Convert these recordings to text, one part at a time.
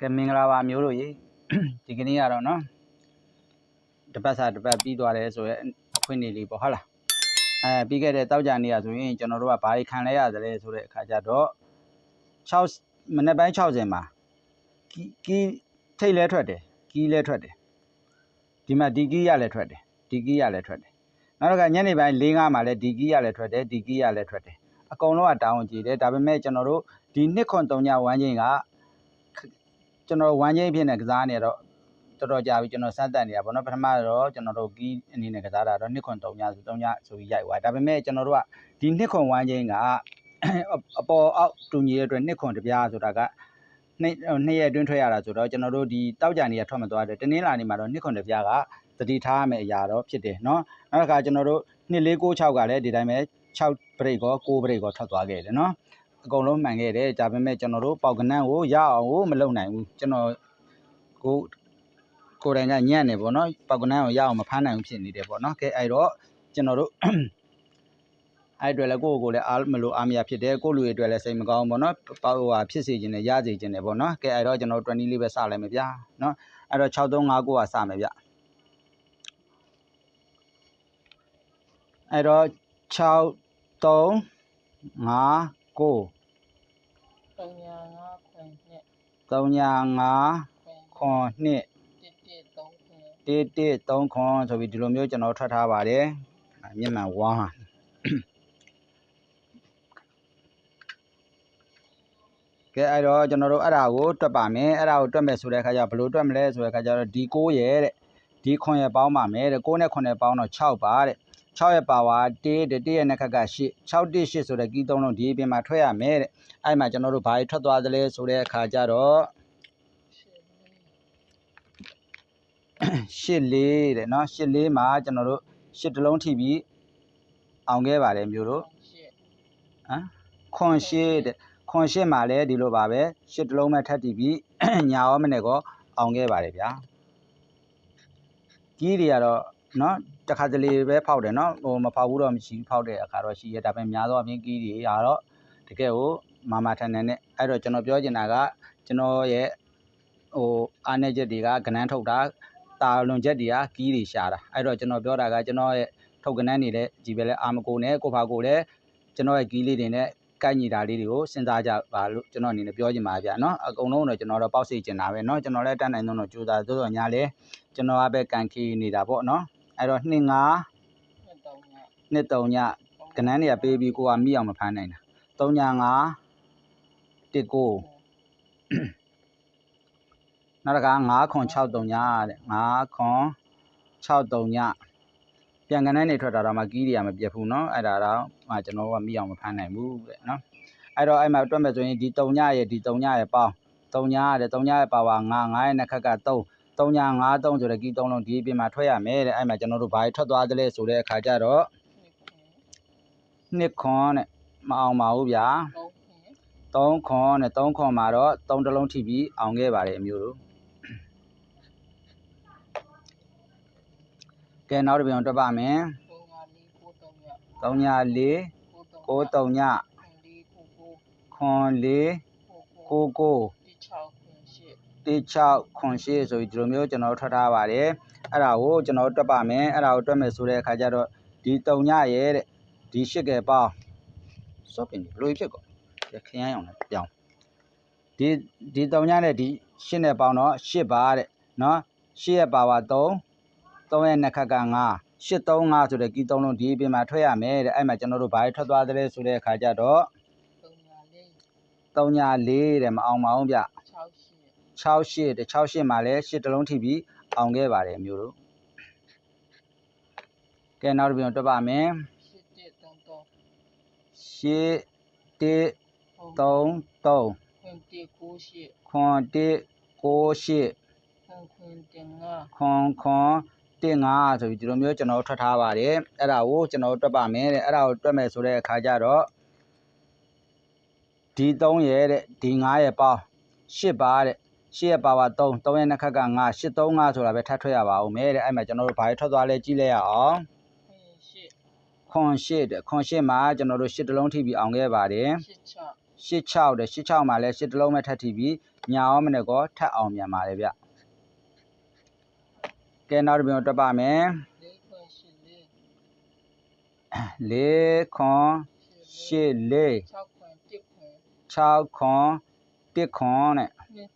ကဲမင်္ဂလာပါမျိုးတို့ရေဒီကနေ့ကတော့နော်တပတ်စာတပတ်ပြီးသွားတယ်ဆိုရက်အခွင့်အရေးလေးပေါ့ဟုတ်လားအဲပြီးခဲ့တဲ့တောက်ကြနေ့ရဆိုရင်ကျွန်တော်တို့ကဘာတွေခံလဲရတယ်လဲဆိုတဲ့အခါကျတော့6မနေ့ပိုင်း60မှာကီကီထိတ်လဲထွက်တယ်ကီလဲထွက်တယ်ဒီမှာဒီကီရလဲထွက်တယ်ဒီကီရလဲထွက်တယ်နောက်တော့ကညနေပိုင်း၄၅မှာလဲဒီကီရလဲထွက်တယ်ဒီကီရလဲထွက်တယ်အကုန်လုံးကတောင်းကြည့်တယ်ဒါပေမဲ့ကျွန်တော်တို့ဒီနှစ်ခွန်3ညဝမ်းချင်းက ကျွန်တော်ဝမ်းချင်းဖြစ်နေကစားနေတော့တော်တော်ကြာပြီကျွန်တော်စမ်းတက်နေတာပေါ့နော်ပထမတော့ကျွန်တော်တို့ကီးအနေနဲ့ကစားတာတော့နှစ်ခွန်3ညဆို3ညဆိုပြီးရိုက်သွားဒါပေမဲ့ကျွန်တော်တို့ကဒီနှစ်ခွန်ဝမ်းချင်းကအပေါ်အောက်တူညီတဲ့အတွက်နှစ်ခွန်တပြားဆိုတာကနှစ်နှစ်ရက်အတွင်းထွက်ရတာဆိုတော့ကျွန်တော်တို့ဒီတောက်ကြံနေရထွက်မသွားတယ်တနင်္လာနေ့မှာတော့နှစ်ခွန်တပြားကတတိထားရမယ့်အရာတော့ဖြစ်တယ်နော်နောက်တစ်ခါကျွန်တော်တို့နှစ်၄96ကလည်းဒီတိုင်းပဲ6 break ကော9 break ကောထွက်သွားခဲ့တယ်နော် အကုန်လုံးမှန်ခဲ့တယ်ဒါပေမဲ့ကျွန်တော်တို့ပေါက်ကနန်းကိုရအောင်ကိုမလုပ်နိုင်ဘူးကျွန်တော်ကိုကိုယ်တိုင်ကညံ့နေပေါ့နော်ပေါက်ကနန်းကိုရအောင်မဖမ်းနိုင်ဘူးဖြစ်နေတယ်ပေါ့နော်ကဲအဲ့တော့ကျွန်တော်တို့အဲ့အတွက်လည်းကိုယ့်ကိုယ်လည်းအားမလို့အားမရဖြစ်တယ်ကိုယ့်လူတွေအတွက်လည်းစိတ်မကောင်းဘူးပေါ့နော်ပေါ့ဟာဖြစ်စေခြင်းနဲ့ရစေခြင်းနဲ့ပေါ့နော်ကဲအဲ့တော့ကျွန်တော်20လေးပဲစလိုက်မယ်ဗျာနော်အဲ့တော့6359ကစမယ်ဗျအဲ့တော့6 3 5 ကို၃၅ခွန်နှစ်35ခွန်နှစ်113ခွန်ဆိုပြီးဒီလိုမျိုးကျွန်တော်ထွက်ထားပါတယ်မျက်မှန်ဝမ်းဟာကဲအဲ့တော့ကျွန်တော်တို့အဲ့ဒါကိုတွက်ပါမယ်အဲ့ဒါကိုတွက်မယ်ဆိုတဲ့အခါကျဘယ်လိုတွက်မလဲဆိုတဲ့အခါကျတော့ဒီ6ရဲ့တဲ့ဒီ9ရဲ့ပေါင်းပါမယ်တဲ့6နဲ့9နဲ့ပေါင်းတော့6ပါတဲ့ 6ရဲ့ပါဝါ1တဲ့1ရဲ့နှစ်ခက်က8 6 1 8ဆိုတဲ့ကီးသုံးလုံးဒီအပြင်မှာထွက်ရမယ်တဲ့အဲ့မှာကျွန်တော်တို့ဘာတွေထွက်သွားသလဲဆိုတဲ့အခါကျတော့ရှစ်လေးရှစ်လေးတဲ့နော်ရှစ်လေးမှာကျွန်တော်တို့ရှစ်တလုံးထိပြီးအောင်ခဲ့ပါတယ်မျိုးတို့ရှစ်ဟမ်ခွန်ရှစ်တဲ့ခွန်ရှစ်မှာလည်းဒီလိုပါပဲရှစ်တလုံးပဲထပ်တီးပြီးညာရောမနဲ့ကောအောင်ခဲ့ပါတယ်ဗျာကြီးတွေကတော့နော် တခါတလေပဲဖောက်တယ်နော်ဟိုမဖောက်ဘူးတော့မရှိဘူးဖောက်တဲ့အခါတော့ရှိရဒါပေမဲ့များသောအားဖြင့်ကြီးတွေကတော့တကယ်ကိုမာမာထန်ထန်နဲ့အဲ့တော့ကျွန်တော်ပြောချင်တာကကျွန်တော်ရဲ့ဟိုအားနေချက်တွေကကနန်းထုတ်တာ တာလွန်ချက်တွေကကီးတွေရှာတာအဲ့တော့ကျွန်တော်ပြောတာကကျွန်တော်ရဲ့ထုတ်ကနန်းနေတဲ့ဒီပဲလဲအာမကိုနဲ့ကိုဖာကိုလည်းကျွန်တော်ရဲ့ကီးလေးတွေနဲ့ကိုက်ညီတာလေးတွေကိုစဉ်းစားကြပါလို့ကျွန်တော်အနေနဲ့ပြောချင်ပါဗျာเนาะအကုန်လုံးတော့ကျွန်တော်တော့ပေါက်စိတ်ကျင်တာပဲเนาะကျွန်တော်လည်းတတ်နိုင်ဆုံးတော့ကြိုးစားသို့တော့ညာလဲကျွန်တော်ကပဲကန်ခီနေတာပေါ့เนาะ အဲ့တော့2 5 နှစ်တုံညာ 2 3ညကနန်းတွေကပေးပြီးကိုကမိအောင်မဖမ်းနိုင်တာ3ည5 1 9နောက်တစ်ခါ9ခွန်6 3ညတဲ့9ခွန်6 3ည ပြန်ကန်တဲ့နေထွက်တာတော့မှကီးတွေကမပြတ်ဘူးเนาะအဲ့ဒါတော့မှကျွန်တော်ကမိအောင်မဖမ်းနိုင်ဘူးတဲ့เนาะအဲ့တော့အဲ့မှာတွက်မဲ့ဆိုရင်ဒီ3ညရဲ့ဒီ3ညရဲ့ပေါင်း3ညရဲ့3ညရဲ့ပါဝါ9 9ရဲ့နှစ်ခက်က3 3ည5 3ဆိုတဲ့ကီး3လုံးဒီအပြင်မှာထွက်ရမယ်တဲ့အဲ့မှာကျွန်တော်တို့ဘာတွေထွက်သွားသလဲဆိုတဲ့အခါကျတော့နှစ်ခွင်2ခွန်တဲ့မအောင်ပါဘူးဗျာသုံးခွင်3ခွန်တဲ့3ခွန်မှာတော့3တလုံးထိပြီးအောင်ခဲ့ပါတယ်အမျိုးတို့ကဲနောက်တစ်ပြန်တွက်ပါမယ်သုံးညာလေးကိုတုံညာ3ညကိုတုံညာ9 3ညခွင်လေးကိုကိုခွန်4 9 9 တစ်ချောက်ခွင်ရှစ်16ခွန်8ဆိုပြီးဒီလိုမျိုးကျွန်တော်တို့ထွက်ထားပါတယ်အဲ့ဒါကိုကျွန်တော်တို့တွက်ပါမယ်အဲ့ဒါကိုတွက်မယ်ဆိုတဲ့အခါကျတော့ဒီ3ညရဲ့တဲ့ဒီ8ကယ်ပေါင်းစောပင်ဘယ်လိုဖြစ်ကောခရမ်းအောင်လည်းပြောင်းဒီဒီ3ညနဲ့ဒီ8နဲ့ပေါင်းတော့8ပါတဲ့နော်8ရဲ့ပါဝါ3 3ရဲ့နှစ်ခက်က9 835ဆိုတဲ့ကီး3လုံးဒီအပြင်မှာထွက်ရမယ်တဲ့အဲ့မှာကျွန်တော်တို့ဘာတွေထွက်သွားသလဲဆိုတဲ့အခါကျတော့တုံညာလေး3ည4တဲ့မအောင်ပါဘူးဗျ6ရှစ် 68တဲ့68မှာလည်း8တလုံးထိပြီးအောင်ခဲ့ပါတယ်အမျိုးတို့ကဲနောက်တစ်ပြန်တွက်ပါမယ်ရှစ်တစ်သုံးသုံး8 3 3ခွင်တစ်ကိုရှစ်ခွန်1 9 8ခွင်ခွင်တင်ငါခွန်ခွန်1 5ဆိုပြီးဒီလိုမျိုးကျွန်တော်တို့ထွက်ထားပါတယ်အဲ့ဒါကိုကျွန်တော်တို့တွက်ပါမယ်တဲ့အဲ့ဒါကိုတွက်မယ်ဆိုတဲ့အခါကျတော့ဒီ3ရဲ့တဲ့ဒီ5ရဲ့ပေါင်း8ပါတဲ့ 8ရဲ့ပါဝါ3 3ရဲ့နှစ်ခက်က9 8 3 5ဆိုတာပဲထပ်ထွက်ရပါဦးမယ်တဲ့အဲ့မှာကျွန်တော်တို့ဘာတွေထွက်သွားလဲကြည့်လိုက်ရအောင်ခွင်ရှစ်ခွန်8တဲ့ခွန်8မှာကျွန်တော်တို့8တလုံးထိပြီးအောင်ခဲ့ပါတယ်ရှစ်ချောက်86တဲ့86မှာလည်း8တလုံးပဲထပ်ထိပြီးညာရောမနဲ့ကောထပ်အောင်မြန်ပါတယ်ဗျကဲနောက်တစ်ပြန်တက်ပါမယ်လေးခွန်ရှစ်လေး၄ခွန်၈၄6ခွန် 1ခွန်6ခွန်1ခွန်တဲ့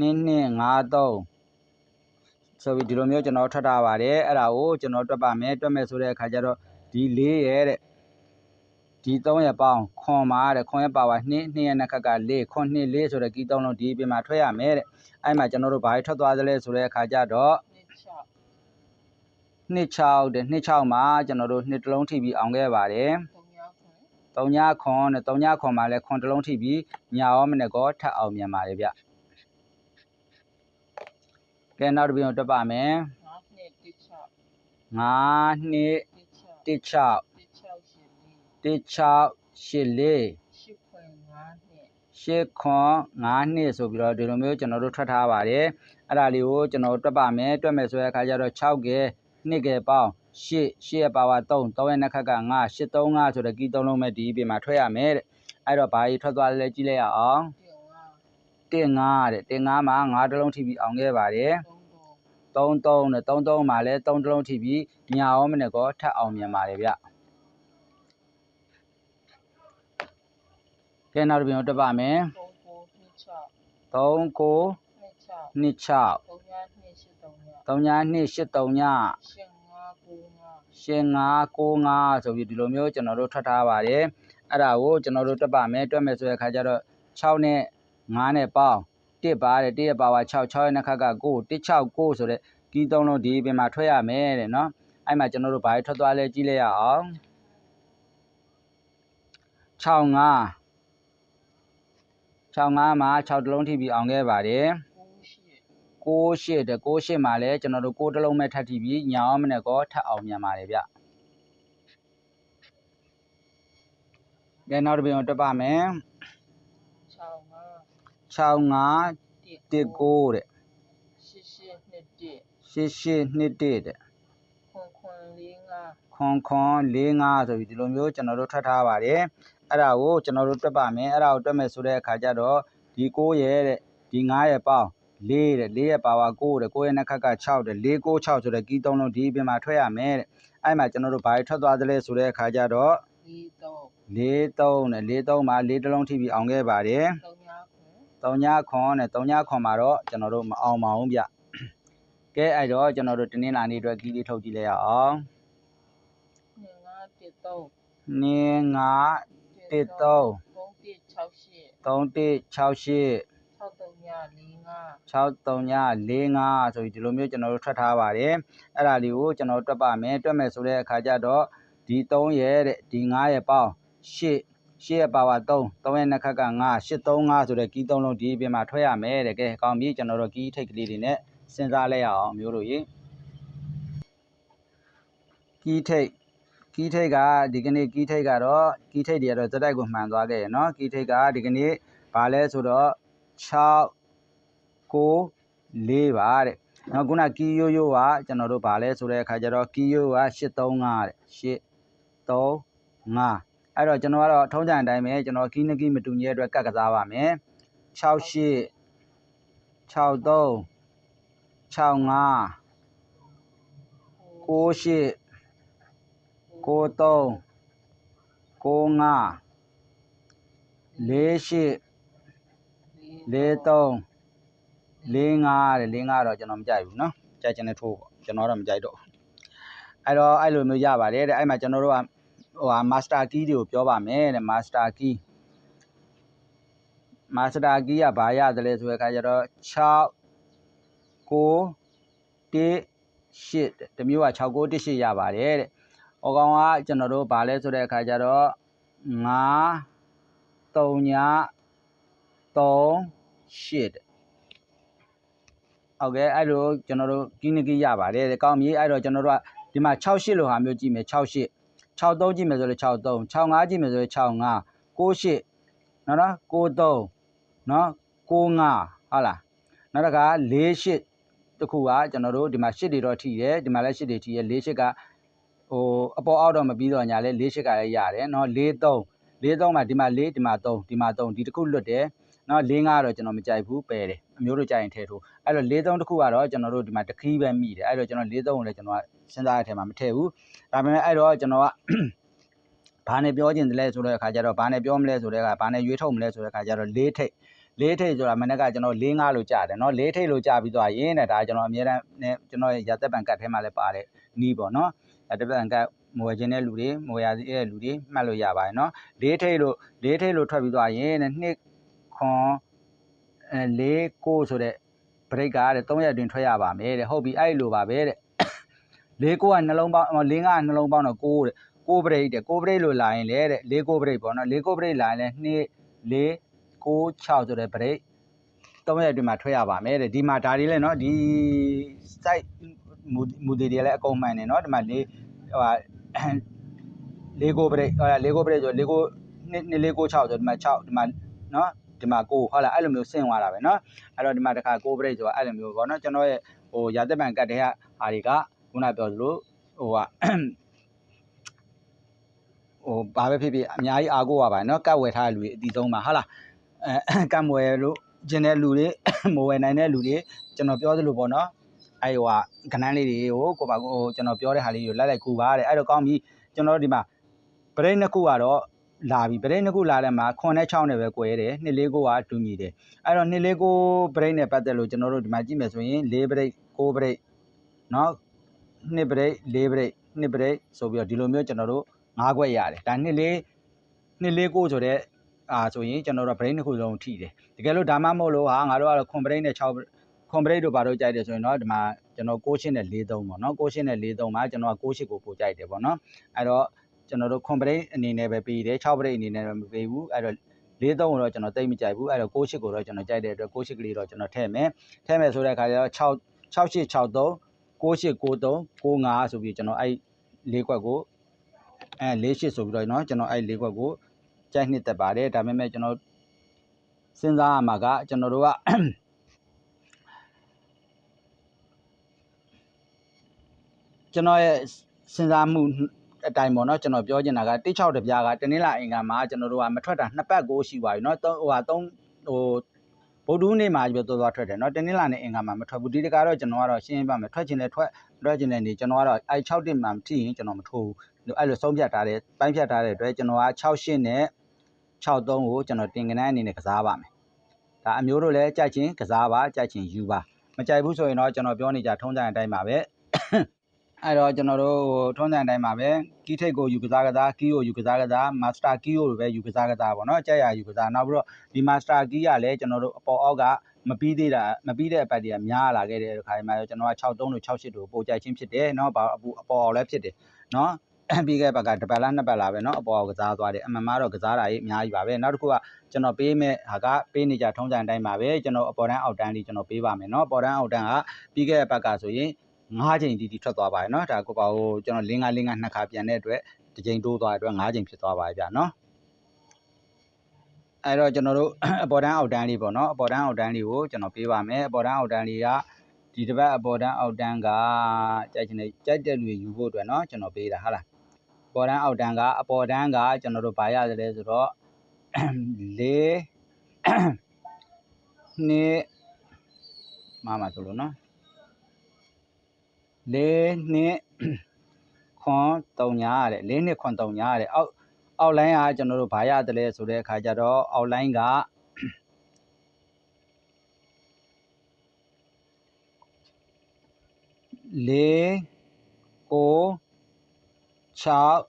2နဲ့5 3 2 2 5 3ဆိုပြီးဒီလိုမျိုးကျွန်တော်ထွက်ထားပါတယ်အဲ့ဒါကိုကျွန်တော်တွက်ပါမယ်တွက်မယ်ဆိုတဲ့အခါကျတော့ဒီ၄ရဲ့တဲ့ဒီ3ရဲ့ပေါင်းခွန်ပါတဲ့ခွန်ရဲ့ပါဝါ2 2ရဲ့နှစ်ခက်က4ခွန်2 4ဆိုတဲ့ကီး3လုံးဒီအပြင်မှာထွက်ရမယ်တဲ့အဲ့မှာကျွန်တော်တို့ဘာထွက်သွားသလဲဆိုတဲ့အခါကျတော့နှစ်6 26တဲ့26မှာကျွန်တော်တို့နှစ်တစ်လုံးထိပြီးအောင်ခဲ့ပါတယ်3ညခွန် 3ညခွန်နဲ့3ညခွန်မှာလည်းခွန်တစ်လုံးထိပြီးညာရောမနဲ့ကောထပ်အောင်မြန်ပါတယ်ဗျကဲနောက်တစ်ပြန်တွက်ပါမယ်5နှစ်1 6 5နှစ်16 16 8လေး16 8ခွန်5နှစ်8ခွန်5နှစ်ဆိုပြီးတော့ဒီလိုမျိုးကျွန်တော်တို့ထွက်ထားပါတယ်အဲ့ဒါလေးကိုကျွန်တော်တွက်ပါမယ်တွက်မယ်ဆိုတဲ့အခါကျတော့6ကဲ2ကဲပေါင်း 8 8ရဲ့ပါဝါ3 3ရဲ့နှစ်ခက်က9 8 3 5ဆိုတဲ့ကီး3လုံးပဲဒီအပြင်မှာထွက်ရမယ်တဲ့အဲ့တော့ဘာကြီးထွက်သွားလဲကြည့်လိုက်ရအောင်တင်ငါ1 5တဲ့1 5မှာ9တစ်လုံးထိပြီးအောင်ခဲ့ပါတယ်သုံးသုံး33နဲ့33မှာလည်း3တစ်လုံးထိပြီးညာရောမနဲ့ကောထပ်အောင်မြန်ပါတယ်ဗျကဲနောက်တစ်ပြန်တက်ပါမယ်သုံးကိုနှစ်36 ရှင်ငါကိုငါ8 5 9 5ဆိုပြီးဒီလိုမျိုးကျွန်တော်တို့ထွက်ထားပါတယ်အဲ့ဒါကိုကျွန်တော်တို့တက်ပါမယ်တွက်မယ်ဆိုတဲ့အခါကျတော့6နဲ့9နဲ့ပေါင်း1ပါတယ်1ရဲ့ပါဝါ6 6ရဲ့နှစ်ခက်က9 1 6 9ဆိုတဲ့ကီးသုံးလုံးဒီအပြင်မှာထွက်ရမယ်တဲ့နော်အဲ့မှာကျွန်တော်တို့ဘာထွက်သွားလဲကြည့်လိုက်ရအောင်6 5 65မှာ6တလုံးထိပြီးအောင်ခဲ့ပါတယ် ကိုရှိ68တဲ့68မှာလည်းကျွန်တော်တို့6တလုံးမဲ့ထပ်ထိပြီးညာအောင်မနဲ့ကောထပ်အောင်မြန်ပါတယ်ဗျကဲနောက်တစ်ပြန်တက်ပါမယ်6 5 65 19တဲ့ရှစ်ရှစ်နှစ်1 8821တဲ့ခွန်ခွန်လေးငါခွန်ခွန်45ဆိုပြီးဒီလိုမျိုးကျွန်တော်တို့ထွက်ထားပါတယ်အဲ့ဒါကိုကျွန်တော်တို့တွက်ပါမယ်အဲ့ဒါကိုတွက်မယ်ဆိုတဲ့အခါကျတော့ဒီ6ရဲ့တဲ့ဒီ9ရဲ့ပေါင်း 4တဲ့4ရဲ့ပါဝါ9တဲ့9ရဲ့နှစ်ခက်က6တဲ့4 9 6ဆိုတဲ့ကီးသုံးလုံးဒီအပြင်မှာထွက်ရမယ်တဲ့အဲ့မှာကျွန်တော်တို့ဘာထွက်သွားသလဲဆိုတဲ့အခါကျတော့လေးသုံး43နဲ့43မှာ4တလုံးထိပြီးအောင်ခဲ့ပါတယ်သုံးညခွန်3ညခွန်နဲ့3ညခွန်မှာတော့ကျွန်တော်တို့မအောင်ပါဘူးဗျကဲအဲ့တော့ကျွန်တော်တို့တင်းနှင်းလာနေအတွက်ကီးလေးထုတ်ကြည့်လိုက်ရအောင်နှစ်ငါတစ်သုံးနင်း9တစ်သုံးသုံးတစ်6 8 3168 6သုံးညလေးငါ 6345ဆိုပြီးဒီလိုမျိုးကျွန်တော်တို့ထွက်ထားပါတယ်အဲ့ဒါလေးကိုကျွန်တော်တွက်ပါမယ်တွက်မယ်ဆိုတဲ့အခါကျတော့ဒီ3ရဲ့တဲ့ဒီ9ရဲ့ပေါင်း8 8ရဲ့ပါဝါ3 3ရဲ့နှစ်ခက်က9 835ဆိုတဲ့ကီး3လုံးဒီအပြင်မှာထွက်ရမယ်တဲ့ကဲကောင်းပြီကျွန်တော်တို့ကီးထိတ်ကလေးတွေနဲ့စဉ်းစားလိုက်ရအောင်မျိုးတို့ရေကီးထိတ်ကီးထိတ်ကဒီကနေ့ကီးထိတ်ကတော့ကီးထိတ်တွေကတော့စက်တိုက်ကိုမှန်သွားခဲ့ရနော်ကီးထိတ်ကဒီကနေ့ဘာလဲဆိုတော့6 ကို၄ပါတဲ့။နောက်ခုနကီယိုယိုကကျွန်တော်တို့ဗာလဲဆိုတဲ့အခါကျတော့ကီယိုက835တဲ့835အဲ့တော့ကျွန်တော်ကတော့ထုံးစံအတိုင်းပဲကျွန်တော်ကီးနကီးမတူညီတဲ့အတွက်ကတ်ကစားပါမယ်68 63 65 98 93 95 48 43 လေးငါတဲ့လေးငါတော့ကျွန်တော်မကြိုက်ဘူးเนาะကြိုက်ချင်တဲ့ထိုးပေါ့ကျွန်တော်တော့မကြိုက်တော့ဘူးအဲ့တော့အဲ့လိုမျိုးရပါတယ်တဲ့အဲ့မှာကျွန်တော်တို့ကဟိုဟာမာစတာကီးတွေကိုပြောပါမယ်တဲ့မာစတာကီးမာစတာကီးကဘာရတယ်လဲဆိုတဲ့အခါကျတော့6 9 1 8တဲ့တစ်မျိုးက6 9 1 8ရပါတယ်တဲ့ဟောကောင်ကကျွန်တော်တို့ဘာလဲဆိုတဲ့အခါကျတော့9 3ည3 8တဲ့ ဟုတ်ကဲ့အဲ့လိုကျွန်တော်တို့ကီးနကီးရပါတယ်တဲ့ကောင်းပြီအဲ့တော့ကျွန်တော်တို့ကဒီမှာ68လို့ဟာမျိုးကြည့်မယ်68 63ကြည့်မယ်ဆိုရင်63 65ကြည့်မယ်ဆိုရင်65 98နော်နော်93နော်95ဟုတ်လားနောက်တစ်ခါ48တခုကကျွန်တော်တို့ဒီမှာ8တွေတော့ထိတယ်ဒီမှာလည်း8တွေထိတယ်48ကဟိုအပေါ်အောက်တော့မပြီးတော့ညာလဲ48ကလည်းရတယ်နော်43 43မှာဒီမှာ4ဒီမှာ3ဒီမှာ3ဒီတစ်ခုလွတ်တယ် နော်၄၅တော့ကျွန်တော်မကြိုက်ဘူးပယ်တယ်အမျိုးတို့ကြိုက်ရင်ထည့်ထိုးအဲ့တော့၄၃တစ်ခုကတော့ကျွန်တော်တို့ဒီမှာတခီးပဲမိတယ်အဲ့တော့ကျွန်တော်၄၃ကိုလည်းကျွန်တော်ကစဉ်းစားရတဲ့ထဲမှာမထည့်ဘူးဒါပေမဲ့အဲ့တော့ကျွန်တော်က ဘာနဲ့ပြောခြင်းတလဲဆိုတဲ့အခါကျတော့ဘာနဲ့ပြောမလဲဆိုတဲ့အခါဘာနဲ့ရွေးထုတ်မလဲဆိုတဲ့အခါကျတော့၄ထိပ်၄ထိပ်ဆိုတာမနေ့ကကျွန်တော်၄၅လို့ကြားတယ်เนาะ၄ထိပ်လို့ကြားပြီးသွားရင်တဲ့ဒါကျွန်တော်အများတန်းနဲ့ကျွန်တော်ရဲ့ရသက်ပံကတ်ထဲမှာလည်းပါတယ်နီးပေါ့เนาะရသက်ပံကတ်မွေခြင်းတဲ့လူတွေမွေရသေးတဲ့လူတွေမှတ်လို့ရပါတယ်เนาะ၄ထိပ်လို့၄ထိပ်လို့ထွက်ပြီးသွားရင်တဲ့နှစ် ခွန်အဲ၄ကိုဆိုတဲ့ break ကတဲ့3ရက်အတွင်းထွက်ရပါမယ်တဲ့ဟုတ်ပြီအဲ့လိုပါပဲတဲ့၄ကိုကနှလုံးပေါင်း၄၅ကနှလုံးပေါင်းတော့6တဲ့ကိုဘရိတ်တဲ့ကိုဘရိတ်လို့လာရင်လေတဲ့၄ကိုဘရိတ်ပေါ့နော်၄ကိုဘရိတ်လာရင်လည်း2 4 6 6ဆိုတဲ့ဘရိတ်3ရက်အတွင်းမှာထွက်ရပါမယ်တဲ့ဒီမှာဒါတွေလည်းနော်ဒီ site မူမူတွေတွေလည်းအကုန်မှန်နေနော်ဒီမှာ၄ဟိုဟာ၄ကိုဘရိတ်ဟို၄ကိုဘရိတ်ဆို၄ကို2 4 6 6ဆိုဒီမှာ6ဒီမှာနော် ဒီမှာကိုဟုတ်လားအဲ့လိုမျိုးဆင်းသွားတာပဲနော်အဲ့တော့ဒီမှာတစ်ခါကိုဘရိတ်ဆိုတာအဲ့လိုမျိုးပေါ့နော်ကျွန်တော်ရဲ့ဟိုရာသက်ပံကတ်တဲ့ဟာတွေကခုနပြောသလိုဟိုဟာ ဟိုဘာပဲဖြစ်ဖြစ်အများကြီးအားကိုးရပါတယ်เนาะကတ်ဝယ်ထားတဲ့လူတွေအတီဆုံးပါဟုတ်လားအဲကတ်မွယ်လို့ကျင်တဲ့လူတွေ မဝယ်နိုင်တဲ့လူတွေကျွန်တော်ပြောသလိုပေါ့เนาะအဲဟိုဟာကနန်းလေးတွေကိုကိုပါကိုဟိုကျွန်တော်ပြောတဲ့ဟာလေးတွေကိုလိုက်လိုက်ကူပါတဲ့အဲ့တော့ကောင်းပြီကျွန်တော်တို့ဒီမှာပရိတ်နှစ်ခုကတော့ လာပြီပရိတ်နှစ်ခုလာတဲ့မှာ9နဲ့6နဲ့ပဲ꿰တယ်2လေးကိုကတူညီတယ်အဲ့တော့2လေးကိုပရိတ်နဲ့ပတ်သက်လို့ကျွန်တော်တို့ဒီမှာကြည့်မယ်ဆိုရင်4ပရိတ်6ပရိတ်เนาะ2ပရိတ်4ပရိတ်2ပရိတ်ဆိုပြီးတော့ဒီလိုမျိုးကျွန်တော်တို့၅ခွက်ရတယ်ဒါနှစ်လေးနှစ်လေးကိုဆိုတဲ့အာဆိုရင်ကျွန်တော်တို့ brain တစ်ခုလုံးထိတယ်တကယ်လို့ဒါမှမဟုတ်လို့ဟာငါတို့ကတော့ brain နဲ့6 brain တို့ဘာတို့ကြိုက်တယ်ဆိုရင်တော့ဒီမှာကျွန်တော်6ရှင်းနဲ့43ပေါ့နော်6ရှင်းနဲ့43မှာကျွန်တော်က6ရှင်းကိုပိုကြိုက်တယ်ပေါ့နော်အဲ့တော့ ကျွန်တော်တို့ brain အနေနဲ့ပဲပြီးတယ်6 brain အနေနဲ့တော့မပြီးဘူးအဲ့တော့43ကိုတော့ကျွန်တော်တိတ်မကြိုက်ဘူးအဲ့တော့6ရှစ်ကိုတော့ကျွန်တော်ကြိုက်တဲ့အတွက်6ရှစ်ကလေးတော့ကျွန်တော်ထည့်မယ်ထည့်မယ်ဆိုတဲ့အခါကျတော့6 6ရှစ်63 6ရှစ်93 95ဆိုပြီးကျွန်တော်အဲ့၄ခွက်ကိုအဲ၄ရှစ်ဆိုပြီးတော့เนาะကျွန်တော်အဲ့၄ခွက်ကိုကြိုက်နှစ်သက်ပါတယ်ဒါပေမဲ့ကျွန်တော်စဉ်းစားရမှာကကျွန်တော်တို့က ကျွန်တော်ရဲ့စဉ်းစားမှု အတိုင်းပေါ့နော်ကျွန်တော်ပြောချင်တာကတိ6တပြားကတနင်္လာအင်္ဂါမှာကျွန်တော်တို့ကမထွက်တာနှစ်ပတ်ကိုရှိပါပြီเนาะဟိုဟာ3ဟိုဗုဒ္ဓဦးနေ့မှာပြောသွားထွက်တယ်เนาะတနင်္လာနဲ့အင်္ဂါမှာမထွက်ဘူးဒီတကတော့ကျွန်တော်ကတော့ရှင်းပြမယ်ထွက်ချင်တယ်ထွက်ထွက်ချင်တယ်နေကျွန်တော်ကတော့အဲ6တစ်မှမထိရင်ကျွန်တော်မထိုးဘူးအဲ့လိုဆုံးဖြတ်ထားတယ်ပိုင်းဖြတ်ထားတဲ့အတွက်ကျွန်တော်က6ရှင်းနဲ့63ကိုကျွန်တော်တင်ကနန်းအနေနဲ့ကစားပါမယ်ဒါအမျိုးတို့လည်းကြိုက်ချင်းကစားပါကြိုက်ချင်းယူပါမကြိုက်ဘူးဆိုရင်တော့ကျွန်တော်ပြောနေကြထုံးစံအတိုင်းပါပဲ အဲ့တော့ကျွန်တော်တို့ထုံးစံအတိုင်းပါပဲကီးထိတ်ကိုယူကစားကစားကီးကိုယူကစားကစားမာစတာကီးကိုပဲယူကစားကစားပေါ့နော်ကြက်ရယူကစားနောက်ပြီးတော့ဒီမာစတာကီးကလည်းကျွန်တော်တို့အပေါ်အောက်ကမပြီးသေးတာမပြီးတဲ့အပတ်တွေကများလာခဲ့တဲ့ခါဒီမှာကျွန်တော်က63လို့68လို့ပိုကြိုက်ချင်းဖြစ်တယ်เนาะဘာအပူအပေါ်အောက်လည်းဖြစ်တယ်เนาะပြီးခဲ့ဘက်ကတစ်ပတ်လားနှစ်ပတ်လားပဲเนาะအပေါ်အောက်ကစားသွားတယ်အမှန်မှာတော့ကစားတာကြီးအများကြီးပါပဲနောက်တစ်ခုကကျွန်တော်ပေးမဲ့ဟာကပေးနေကြထုံးစံအတိုင်းပါပဲကျွန်တော်အပေါ်တန်းအောက်တန်းလေးကျွန်တော်ပေးပါမယ်เนาะအပေါ်တန်းအောက်တန်းကပြီးခဲ့တဲ့ဘက်ကဆိုရင် ၅ချိန်တီတီထွက်သွားပါတယ်เนาะဒါကိုပါဟိုကျွန်တော်၄၅၄၅နှစ်ခါပြန်တဲ့အတွက်တစ်ချိန်တိုးသွားတဲ့အတွက်၅ချိန်ဖြစ်သွားပါပြီဗျာเนาะအဲ့တော့ကျွန်တော်တို့ အပေါ်တန်းအောက်တန်းလေးပေါ့เนาะအပေါ်တန်းအောက်တန်းလေးကိုကျွန်တော်ပေးပါမယ်အပေါ်တန်းအောက်တန်းလေးကဒီတစ်ပတ်အပေါ်တန်းအောက်တန်းကကြိုက်ချင်တဲ့ကြိုက်တဲ့လူယူဖို့အတွက်เนาะကျွန်တော်ပေးတာဟုတ်လားအပေါ်တန်းအောက်တန်းကအပေါ်တန်းကကျွန်တော်တို့ဘာရသလဲဆိုတော့ ၄နှစ်မှာမှာဆိုလို့เนาะ လေးနှစ်ခွန်3ညာရတယ်လေးနှစ်ခွန်3ညာရတယ်အောက်အောက်လိုင်းကကျွန်တော်တို့ဘာရတယ်လဲဆိုတဲ့အခါကျတော့အောက်လိုင်းကလေးကို6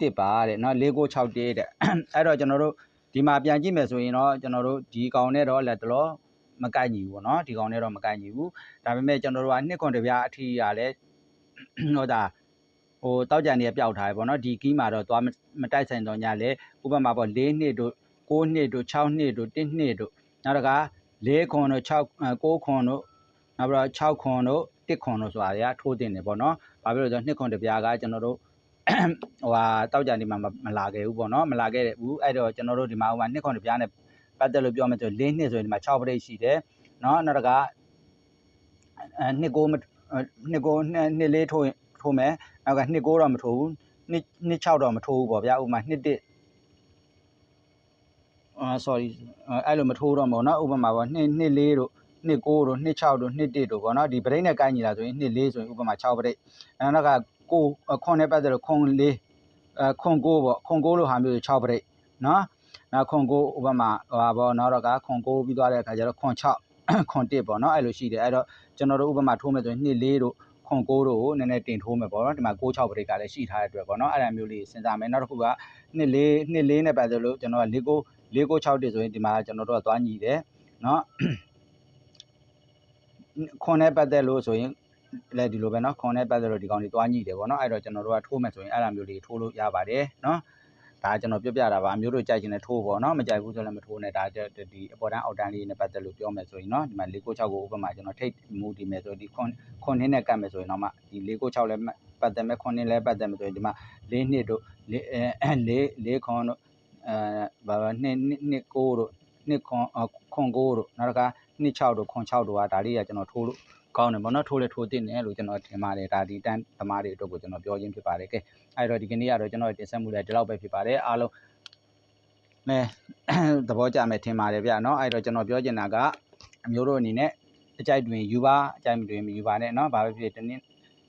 တစ်ပါတဲ့เนาะလေးကို6တစ်တဲ့အဲ့တော့ကျွန်တော်တို့ဒီမှာပြန်ကြည့်မယ်ဆိုရင်တော့ကျွန်တော်တို့ဒီကောင်နဲ့တော့လက်တလော မကိုက်ညီဘူးပေါ့နော်ဒီကောင်နဲ့တော့မကိုက်ညီဘူးဒါပေမဲ့ကျွန်တော်တို့ကနှစ်ခွန်တစ်ပြားအထီးရလဲဟိုဒါဟိုတောက်ကြံနေပျောက်ထားတယ်ပေါ့နော်ဒီကီးမှာတော့သွားမတိုက်ဆိုင်တော့ညလဲဥပမာပေါ့၄နှစ်တို့9နှစ်တို့6နှစ်တို့1နှစ်တို့နောက်တက၄ခွန်တို့6 9ခွန်တို့နောက်ပြီးတော့6ခွန်တို့1ခွန်တို့ဆိုတာတွေကထိုးတင်တယ်ပေါ့နော်ဘာဖြစ်လို့လဲဆိုတော့နှစ်ခွန်တစ်ပြားကကျွန်တော်တို့ဟိုဟာတောက်ကြံနေမှာမလာခဲ့ဘူးပေါ့နော်မလာခဲ့ဘူးအဲ့တော့ကျွန်တော်တို့ဒီမှာဟိုမှာနှစ်ခွန်တစ်ပြားနဲ့ ပတ်သက်လို့ပြောမယ်ဆို၄နှစ်ဆိုရင်ဒီမှာ6ပရိတ်ရှိတယ်နော်နောက်တက အဲနှစ်ကိုမနှစ်ကိုနှစ်နှစ်လေးထိုးရင်ထိုးမယ်နောက်ကနှစ်ကိုတော့မထိုးဘူးနှစ်နှစ်6တော့မထိုးဘူးပေါ့ဗျာဥပမာနှစ်တစ် အာ sorry အဲ့လိုမထိုးတော့မဟုတ်เนาะဥပမာပေါ့2 2 4တို့2 9တို့2 6တို့2 1တို့ပေါ့เนาะဒီပရိတ်နဲ့ကိုင်းညီလာဆိုရင်2 4ဆိုရင်ဥပမာ6ပရိတ်အဲ့နောက်က9ခွန်နဲ့ပတ်သက်လို့ခွန်4အဲခွန်9ပေါ့ခွန်9လို့ဟာမျိုး6ပရိတ်เนาะ နောက်ခွန်9ဥပမာဟဟာပေါ့နောက်တော့ကခွန်9ပြီးသွားတဲ့အခါကျတော့ခွန်6ခွန်1ပေါ့เนาะအဲ့လိုရှိတယ်အဲ့တော့ကျွန်တော်တို့ဥပမာထိုးမယ်ဆိုရင်2 4တို့ခွန်9တို့ကိုနည်းနည်းတင်ထိုးမယ်ပေါ့เนาะဒီမှာ6 6ပရိတ်ကလည်းရှိထားတဲ့အတွက်ပေါ့เนาะအဲ့ဒါမျိုးလေးစဉ်းစားမယ်နောက်တစ်ခုက2 4 2 4နဲ့ပတ်သက်လို့ကျွန်တော်က4 9 ၄ကို6တက်ဆိုရင်ဒီမှာကျွန်တော်တို့ကသွားညီတယ်เนาะခွန်နဲ့ပတ်သက်လို့ဆိုရင်လည်းဒီလိုပဲเนาะခွန်နဲ့ပတ်သက်လို့ဒီကောင်တွေသွားညီတယ်ပေါ့เนาะအဲ့တော့ကျွန်တော်တို့ကထိုးမယ်ဆိုရင်အဲ့လိုမျိုးတွေထိုးလို့ရပါတယ်เนาะ ဒါကျွန်တော်ပြပြတာပါအမျိုးတို့ကြိုက်ချင်တဲ့ထိုးပေါ့နော်မကြိုက်ဘူးဆိုလည်းမထိုးနဲ့ဒါဒီအပေါ်တန်းအောက်တန်းလေးနဲ့ပတ်သက်လို့ပြောမယ်ဆိုရင်နော်ဒီမှာ696ကိုဥပမာကျွန်တော်ထိတ်မူတည်မယ်ဆိုဒီ9 9နဲ့ကတ်မယ်ဆိုရင်တော့မှဒီ696လည်းပတ်သက်မယ်9လည်းပတ်သက်မယ်ဆိုရင်ဒီမှာ6နှစ်တို့6 6ခွန်တို့အဲဘာဘာ2 2 9တို့2ခွန်ခွန်9တို့နောက်တစ်ခါ2 6တို့ခွန်6တို့ကဒါလေးကကျွန်တော်ထိုးလို့ ကောင်းတယ်ပေါ့နော်ထိုးလေထိုးတင်တယ်လို့ကျွန်တော်ထင်ပါတယ်ဒါဒီတန်းသမားတွေအတွက်ကိုကျွန်တော်ပြောရင်းဖြစ်ပါတယ်ကဲအဲ့တော့ဒီကနေ့ကတော့ကျွန်တော်တင်ဆက်မှုလည်းဒီလောက်ပဲဖြစ်ပါတယ်အားလုံးမဲသဘောကျမယ်ထင်ပါတယ်ဗျာနော်အဲ့တော့ကျွန်တော်ပြောချင်တာကအမျိုးတို့အနေနဲ့အကြိုက်တွင်ယူပါအကြိုက်မတွင်မယူပါနဲ့နော်ဘာပဲဖြစ်ဖြစ်တနည်း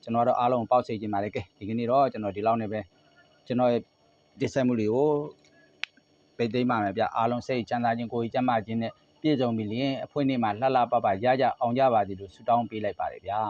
ကျွန်တော်တော့အားလုံးပေါက်စေချင်ပါတယ်ကဲဒီကနေ့တော့ကျွန်တော်ဒီလောက်နဲ့ပဲကျွန်တော်ရဲ့တင်ဆက်မှုတွေကိုပိတ်သိမ်းပါမယ်ဗျအားလုံးစိတ်ချမ်းသာခြင်းကိုယ်ကြီးကျန်းမာခြင်းနဲ့ ပြည့်စုံပြီလျင်အဖွင့်နေ့မှာလှလှပပရကြအောင်ကြပါသည်လို့ဆုတောင်းပေးလိုက်ပါတယ်ဗျာ